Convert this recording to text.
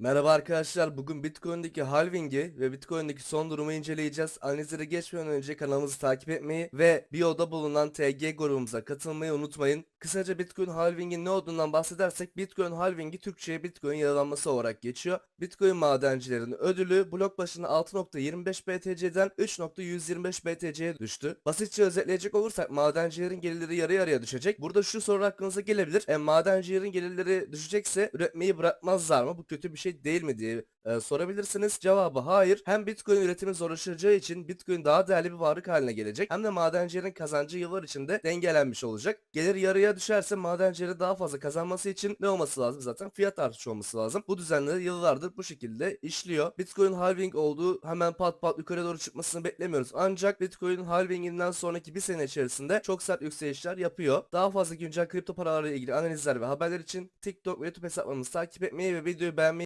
Merhaba arkadaşlar. Bugün Bitcoin'deki halving'i ve Bitcoin'deki son durumu inceleyeceğiz. Analizlere geçmeden önce kanalımızı takip etmeyi ve bio'da bulunan TG grubumuza katılmayı unutmayın. Kısaca Bitcoin halving'in ne olduğundan bahsedersek Bitcoin halving'i Türkçe'ye Bitcoin yaralanması olarak geçiyor. Bitcoin madencilerinin ödülü blok başına 6.25 BTC'den 3.125 BTC'ye düştü. Basitçe özetleyecek olursak madencilerin gelirleri yarı yarıya düşecek. Burada şu soru aklınıza gelebilir. E, madencilerin gelirleri düşecekse üretmeyi bırakmazlar mı? Bu kötü bir şey değil mi diye e, sorabilirsiniz. Cevabı hayır. Hem Bitcoin üretimi zorlaşacağı için Bitcoin daha değerli bir varlık haline gelecek. Hem de madencilerin kazancı yıllar içinde dengelenmiş olacak. Gelir yarıya düşerse madencilerin daha fazla kazanması için ne olması lazım zaten? Fiyat artışı olması lazım. Bu düzenleri yıllardır bu şekilde işliyor. Bitcoin halving olduğu hemen pat pat yukarı doğru çıkmasını beklemiyoruz. Ancak Bitcoin halvinginden sonraki bir sene içerisinde çok sert yükselişler yapıyor. Daha fazla güncel kripto paralarla ilgili analizler ve haberler için TikTok ve YouTube hesaplarımızı takip etmeyi ve videoyu beğenmeyi